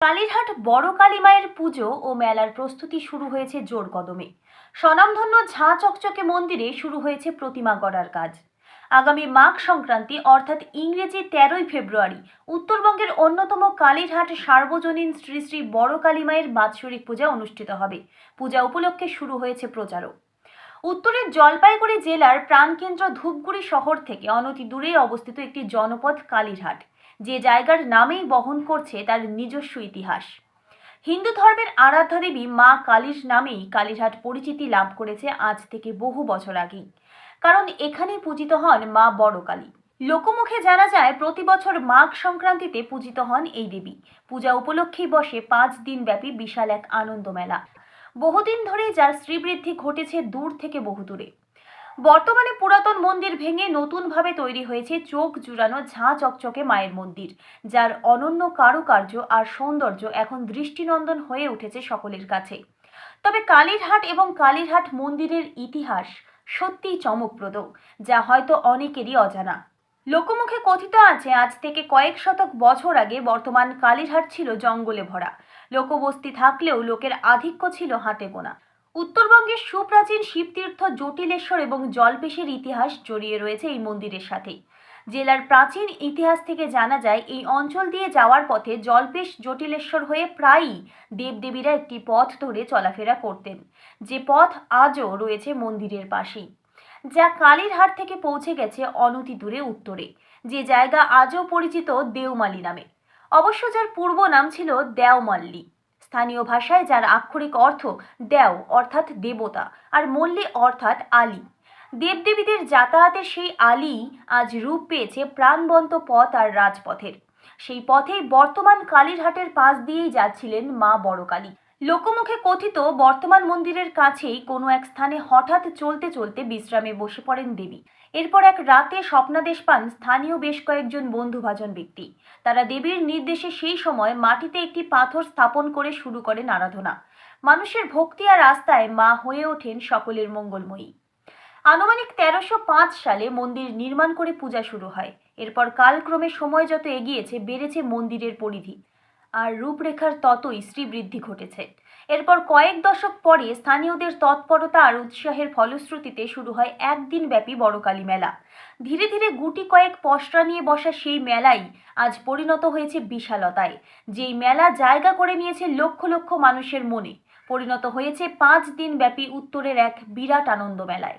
কালীরহাট বড় কালী মায়ের পুজো ও মেলার প্রস্তুতি শুরু হয়েছে জোর কদমে। স্বনামধন্য ঝাঁ চকচকে মন্দিরে শুরু হয়েছে প্রতিমা গড়ার কাজ। আগামী মাঘ সংক্রান্তি, অর্থাৎ ইংরেজি তেরোই ফেব্রুয়ারি, উত্তরবঙ্গের অন্যতম কালীরহাট সার্বজনীন শ্রী শ্রী বড় কালী মায়ের বাৎসরিক পূজা অনুষ্ঠিত হবে। পূজা উপলক্ষে শুরু হয়েছে প্রচারও। উত্তরের জলপাইগুড়ি জেলার প্রাণকেন্দ্র ধূপগুড়ি শহর থেকে অনতি দূরে অবস্থিত একটি জনপদ কালীরহাট। যে জায়গার নামেই বহন করছে তার নিজস্ব ইতিহাস। হিন্দু ধর্মের আরাধ্যা দেবী মা কালীর নামেই কালীরহাট পরিচিতি লাভ করেছে আজ থেকে বহু বছর আগেই। কারণ এখানেই পূজিত হন মা বড় কালী লোকমুখে জানা যায়, প্রতি বছর মাঘ সংক্রান্তিতে পূজিত হন এই দেবী। পূজা উপলক্ষেই বসে পাঁচ দিন ব্যাপী বিশাল এক আনন্দ মেলা। বহুদিন ধরেই যার শ্রীবৃদ্ধি ঘটেছে দূর থেকে বহু দূরে বর্তমানে পুরাতন মন্দির ভেঙে নতুনভাবে তৈরি হয়েছে চোখ জুড়ানো ঝাঁ চকচকে মায়ের মন্দির, যার অনন্য কারুকার্য আর সৌন্দর্য এখন দৃষ্টিনন্দন হয়ে উঠেছে সকলের কাছে। তবে কালীরহাট এবং কালীরহাট মন্দিরের ইতিহাস সত্যিই চমকপ্রদ, যা হয়তো অনেকেরই অজানা। লোকমুখে কথিত আছে, আজ থেকে কয়েক শতক বছর আগে বর্তমান কালীরহাট ছিল জঙ্গলে ভরা। লোকবস্তি থাকলেও লোকের আধিক্য ছিল হাতে গোনা। উত্তরবঙ্গের সুপ্রাচীন শিবতীর্থ জটিলেশ্বর এবং জলপেশের ইতিহাস জড়িয়ে রয়েছে এই মন্দিরের সাথে জেলার প্রাচীন ইতিহাস থেকে জানা যায়, এই অঞ্চল দিয়ে যাওয়ার পথে জলপেশ জটিলেশ্বর হয়ে প্রায়ই দেবদেবীরা একটি পথ ধরে চলাফেরা করতেন। যে পথ আজও রয়েছে মন্দিরের পাশেই। যা কালীরহাট থেকে পৌঁছে গেছে অনতি দূরে উত্তরে। যে জায়গা আজও পরিচিত দেওমালি নামে। অবশ্য যার পূর্ব নাম ছিল দেওমাল্লি। স্থানীয় ভাষায়, যার আক্ষরিক অর্থ দেও, অর্থাৎ দেবতা, আর মল্লী অর্থাৎ আলী। দেবদেবীদের যাতায়াতের সেই আলী আজ রূপ পেয়েছে প্রাণবন্ত পথ আর রাজপথের। সেই পথেই বর্তমান কালীরহাটের পাশ দিয়েই যাচ্ছিলেন মা বড় কালী লোকমুখে কথিত বর্তমান মন্দিরের কাছেই কোনো এক স্থানে হঠাৎ চলতে চলতে বিশ্রামে বসে পড়েন দেবী। এরপর এক রাতে স্বপ্নাদেশ পান স্থানীয় বেশ কয়েকজন বন্ধুভাজন ব্যক্তি। তারা দেবীর নির্দেশে সেই সময় মাটিতে একটি পাথর স্থাপন করে শুরু করেন আরাধনা। মানুষের ভক্তি আর আস্থায় মা হয়ে ওঠেন সকলের মঙ্গলময়ী। আনুমানিক তেরোশো সালে মন্দির নির্মাণ করে পূজা শুরু হয়। এরপর কালক্রমে সময় যত এগিয়েছে, বেড়েছে মন্দিরের পরিধি। আর রূপরেখার ততই শ্রীবৃদ্ধি ঘটেছে। এরপর কয়েক দশক পরে স্থানীয়দের তৎপরতা আর উৎসাহের ফলশ্রুতিতে শুরু হয় একদিন ব্যাপী বড়কালী মেলা। ধীরে ধীরে গুটি কয়েক পসরা নিয়ে বসা সেই মেলাই আজ পরিণত হয়েছে বিশালতায়, যেই মেলা জায়গা করে নিয়েছে লক্ষ লক্ষ মানুষের মনে। পরিণত হয়েছে পাঁচ দিন ব্যাপী উত্তরের এক বিরাট আনন্দ মেলায়।